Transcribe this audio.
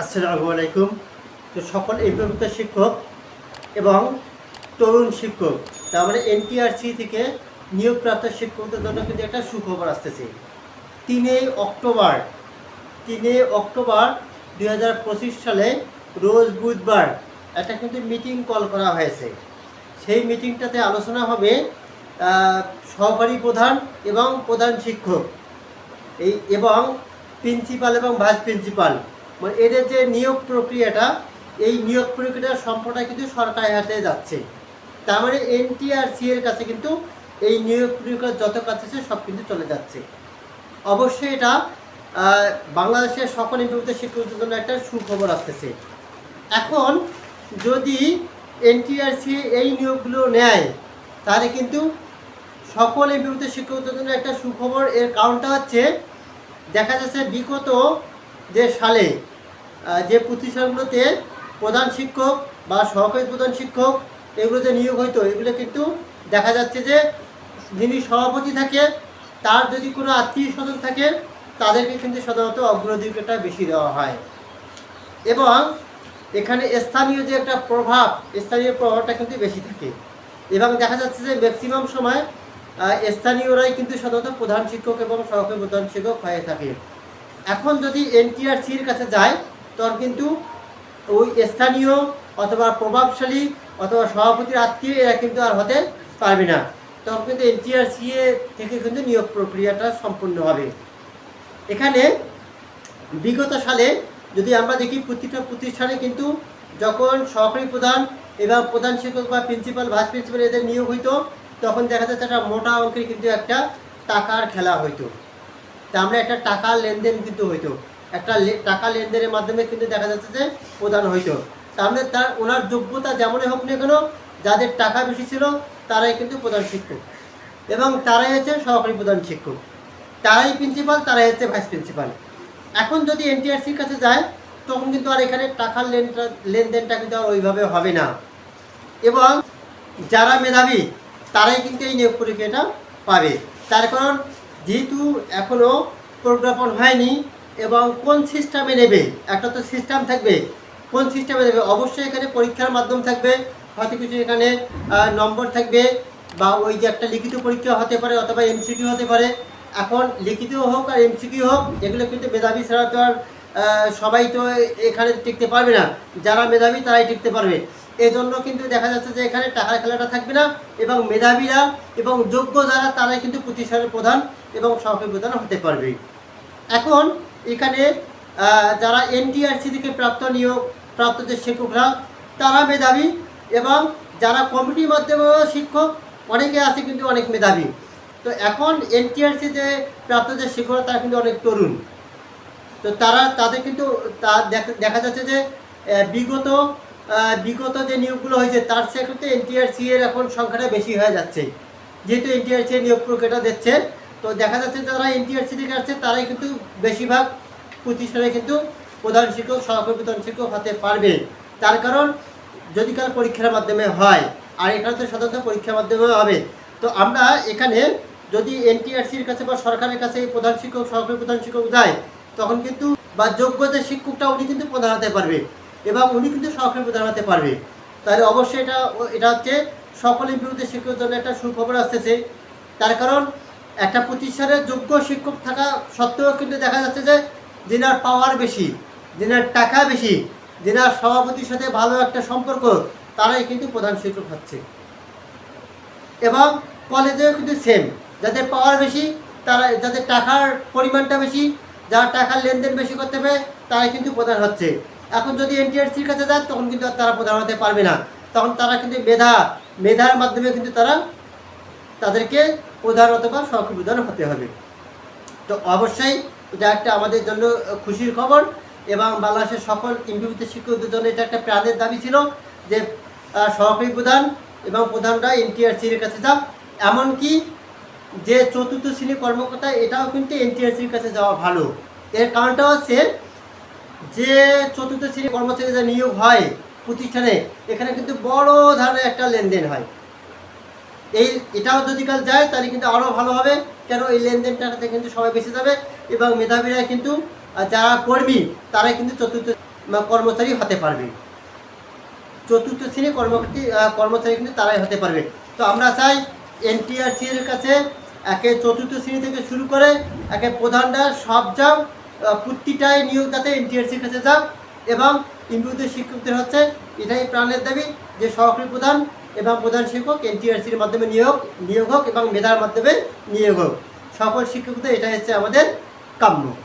আসসালামু আলাইকুম। তো সকল এমপিভুক্ত শিক্ষক এবং তরুণ শিক্ষক, তার মানে এনটিআরসি থেকে নিয়োগপ্রাপ্ত শিক্ষকদের জন্য কিন্তু একটা সুখবর আসতেছে। তিনই অক্টোবর তিনই অক্টোবর দুই হাজার পঁচিশ সালে রোজ বুধবার একটা কিন্তু মিটিং কল করা হয়েছে। সেই মিটিংটাতে আলোচনা হবে সহকারী প্রধান এবং প্রধান শিক্ষক। এই এবং প্রিন্সিপাল এবং ভাইস প্রিন্সিপাল মানে এদের যে নিয়োগ প্রক্রিয়াটা, এই নিয়োগ প্রক্রিয়ার সম্পূর্ণটা কিন্তু সরকারের হাতে যাচ্ছে। তার মানে এনটিআরসি এর কাছে কিন্তু এই নিয়োগ প্রক্রিয়ার যত কাজ আছে সব কিন্তু চলে যাচ্ছে। অবশ্যই এটা বাংলাদেশের সকল নিযুক্ত শিক্ষকদের জন্য একটা সুখবর আসতেছে। এখন যদি এনটিআরসি এই নিয়োগগুলো নেয়, তাহলে কিন্তু সকল এমপিভুক্ত শিক্ষকদের জন্য একটা সুখবর। এর কারণটা হচ্ছে, দেখা যাচ্ছে বিগত যে সালে যে প্রতিষ্ঠানগুলোতে প্রধান শিক্ষক বা সহকারী প্রধান শিক্ষক এগুলোতে নিয়োগ হইতো, এগুলো কিন্তু দেখা যাচ্ছে যে যিনি সভাপতি থাকে, তার যদি কোনো আত্মীয় স্বজন থাকে, তাদেরকে কিন্তু সাধারণত অগ্রাধিকারটা বেশি দেওয়া হয়। এবং এখানে স্থানীয় যে একটা প্রভাব, স্থানীয় প্রভাবটা কিন্তু বেশি থাকে। এবং দেখা যাচ্ছে যে ম্যাক্সিমাম সময় স্থানীয়রাই কিন্তু সাধারণত প্রধান শিক্ষক এবং সহকারী প্রধান শিক্ষক হয়ে থাকে। এখন যদি এনটিআরসির কাছে যায় তখন কিন্তু ওই স্থানীয় অথবা প্রভাবশালী অথবা সভাপতির আত্মীয় এরা কিন্তু আর হতে পারবে না। তখন কিন্তু এনটিআরসি থেকে কিন্তু নিয়োগ প্রক্রিয়াটা সম্পূর্ণ হবে। এখানে বিগত সালে যদি আমরা দেখি প্রতিটা প্রতিষ্ঠানে কিন্তু যখন সহকারী প্রধান এবং প্রধান শিক্ষক বা প্রিন্সিপাল, ভাইস প্রিন্সিপাল এদের নিয়োগ হইতো, তখন দেখা যাচ্ছে একটা মোটা অঙ্কের কিন্তু একটা টাকার খেলা হইতো। তা আমরা একটা টাকার লেনদেন কিন্তু হইতো। একটা টাকা লেনদেনের মাধ্যমে কিন্তু দেখা যাচ্ছে যে প্রদান হইতো। তাহলে তার ওনার যোগ্যতা যেমনই হোক না কেন, যাদের টাকা বেশি ছিল, তারাই কিন্তু প্রধান শিক্ষক। এবং তারাই হচ্ছে সহকারী প্রধান শিক্ষক। তারাই প্রিন্সিপাল তারাই হচ্ছে ভাইস প্রিন্সিপাল এখন যদি এনটিআরসির কাছে যায়, তখন কিন্তু আর এখানে টাকার লেনটা লেনদেনটা কিন্তু আর ওইভাবে হবে না। এবং যারা মেধাবী, তারাই কিন্তু এই নিয়োগ পরীক্ষাটা পাবে। তার কারণ, যেহেতু এখনও প্রজ্ঞাপন হয়নি এবং কোন সিস্টেমে নেবে? একটা তো সিস্টেম থাকবে। কোন সিস্টেমে নেবে? অবশ্যই এখানে পরীক্ষার মাধ্যম থাকবে। হয়তো কিছু এখানে নম্বর থাকবে বা ওই যে একটা লিখিত পরীক্ষা হতে পারে অথবা এমসিকিউ হতে পারে। এখন লিখিত হোক আর এমসিকিউ হোক, এগুলো কিন্তু মেধাবী ছাড়া তো আর সবাই তো এখানে টিকতে পারবে না। যারা মেধাবী তারাই টিকতে পারবে। এই জন্য কিন্তু দেখা যাচ্ছে যে এখানে টাকার খেলাটা থাকবে না এবং মেধাবীরা এবং যোগ্য যারা তারাই কিন্তু প্রতিষ্ঠানের প্রধান এবং সহকারী প্রধান হতে পারবে। এখন এখানে যারা এনটিআরসি থেকে প্রাপ্ত নিয়োগ, প্রাপ্ত যে শিক্ষকরা, তারা মেধাবী এবং যারা কমিটির মাধ্যমে শিক্ষক, অনেকে আছে কিন্তু অনেক মেধাবী। তো এখন এনটিআরসি যে প্রাপ্ত যে শিক্ষকরা, তারা কিন্তু অনেক তরুণ। তো তারা, তাদের কিন্তু, তা দেখা- যাচ্ছে যে বিগত বিগত যে নিয়োগগুলো হয়েছে, তার কিন্তু এনটিআরসি এর এখন সংখ্যাটা বেশি হয়ে যাচ্ছে। যেহেতু এনটিআরসি নিয়োগ প্রক্রিয়াটা দিচ্ছে তো দেখা যাচ্ছে যারা এনটিআরসি থেকে আসছে, তারাই কিন্তু বেশিরভাগ প্রতিষ্ঠানে কিন্তু প্রধান শিক্ষক, সহকারী প্রধান শিক্ষক হতে পারবে। তার কারণ, যদি কারও পরীক্ষার মাধ্যমে হয়, আর এখানে তো সাধারণত পরীক্ষার মাধ্যমে হবে, তো আমরা এখানে যদি এনটিআরসির কাছে বা সরকারের কাছে প্রধান শিক্ষক, সহকারী প্রধান শিক্ষক যায়, তখন কিন্তু বা যোগ্য যে শিক্ষকটা উনি কিন্তু প্রধান হতে পারবে এবং উনি কিন্তু সহকারী প্রধান হতে পারবে। তাহলে অবশ্যই এটা এটা হচ্ছে সকল বিরুদ্ধে শিক্ষকের জন্য একটা সুখবর আসতেছে। তার কারণ একটা প্রতিষ্ঠানের যোগ্য শিক্ষক থাকা সত্ত্বেও কিন্তু দেখা যাচ্ছে যে যেনার পাওয়ার বেশি, যেনার টাকা বেশি, যেনার সভাপতির সাথে ভালো একটা সম্পর্ক, তারাই কিন্তু প্রধান শিক্ষক হচ্ছে। এবং কলেজেও কিন্তু সেম যাদের পাওয়ার বেশি, তারা, যাদের টাকার পরিমাণটা বেশি, যারা টাকার লেনদেন বেশি করতে হবে তারাই কিন্তু প্রধান হচ্ছে। এখন যদি এনটিআরসির কাছে যায় তখন কিন্তু তারা প্রধান হতে পারবে না। তখন তারা কিন্তু মেধা, মেধার মাধ্যমে কিন্তু তারা তাদেরকে প্রধান অথবা সহকারী প্রধান হতে হবে। তো অবশ্যই এটা একটা আমাদের জন্য খুশির খবর এবং বাংলাদেশের সকল ইন্ডিভিজুয়াল শিক্ষকদের জন্য এটা একটা প্রাণের দাবি ছিল যে সহকারী প্রধান এবং প্রধানরা এনটিআরসির কাছে যাক। এমনকি যে চতুর্থ শ্রেণির কর্মকর্তা, এটাও কিন্তু এনটিআরসির কাছে যাওয়া ভালো। এর কারণটা হচ্ছে যে চতুর্থ শ্রেণির কর্মচারীদের নিয়োগ হয় প্রতিষ্ঠানে, এখানে কিন্তু বড় ধরনের একটা লেনদেন হয়। এই এটাও যদি কাল যায়, তাহলে কিন্তু আরও ভালো হবে। কেন এই লেনদেনটাতে কিন্তু সবাই বেঁচে যাবে এবং মেধাবীরা কিন্তু যারা কর্মী, তারা কিন্তু চতুর্থ কর্মচারী হতে পারবে। চতুর্থ শ্রেণি কর্মকর্তী কর্মচারী কিন্তু তারাই হতে পারবে। তো আমরা চাই এনটিআরসি এর কাছে একে চতুর্থ শ্রেণি থেকে শুরু করে একে প্রধানরা সব যাও প্রতিটাই নিয়োগ যাতে এনটিআরসির কাছে যাক এবং ইম্পিউদের শিক্ষকদের হচ্ছে এটাই প্রাণের দাবি যে সহকারী প্রধান এবং প্রধান শিক্ষক এনটিআরসির মাধ্যমে নিয়োগ নিয়োগ হোক এবং মেধার মাধ্যমে নিয়োগ হোক। সকল শিক্ষকদের এটা হচ্ছে আমাদের কাম্য।